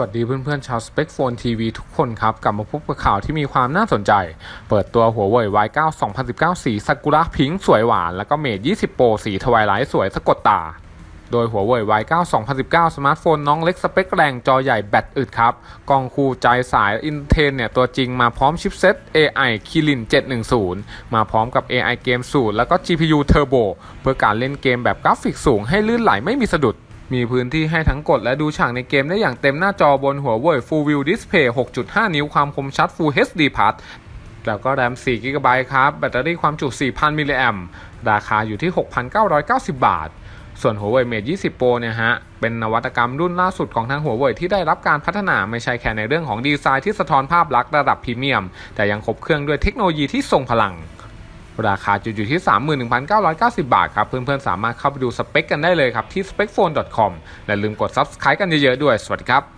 วัสดีเพื่อนๆชาว Spec Phone TV ทุกคนครับ กลับมาพบกับข่าวที่มีความน่าสนใจ เปิดตัวหัวเว่ย Y9 2019 สีซากุระพิงค์สวยหวาน แล้วก็เมท20 Pro สีทวายไลท์สวยสะกดตา โดยหัวเว่ย Y9 2019 สมาร์ทโฟนน้องเล็กสเปคแรงจอใหญ่แบตอึดครับ กล้องคู่ใจสาย Intel เนี่ย ตัวจริงมาพร้อมชิปเซ็ต AI Kirin 710 มาพร้อมกับ AI เกมสูตรแล้วก็ GPU Turbo เพื่อการเล่นเกมแบบกราฟิกสูงให้ลื่นไหลไม่มีสะดุด มีพื้นที่ให้ทั้งกดและดูฉากในเกมได้อย่างเต็มหน้าจอบนหัวเว่ย Full View Display 6.5 นิ้วความคมชัด Full HD Plus แล้วก็แรม4 g b ครับ แบตเตอรี่ความจุ 4,000 มิลลิแอมราคาอยู่ที่ 6,990 บาท ส่วนหัวเว่ย Mate 20 Pro เนี่ยฮะ เป็นนวัตกรรมรุ่นล่าสุดของทางหัวเว่ยที่ได้รับการพัฒนาไม่ใช่แค่ในเรื่องของดีไซน์ที่สะท้อนภาพลักษณ์ระดับพรีเมียม แต่ยังครบเครื่องด้วยเทคโนโลยีที่ทรงพลัง ราคาจุดอยู่ที่ 31,990 บาทครับ เพื่อนๆ สามารถเข้าไปดูสเปคกันได้เลยครับ ที่ specphone.com และลืมกด subscribe กันเยอะๆด้วย สวัสดีครับ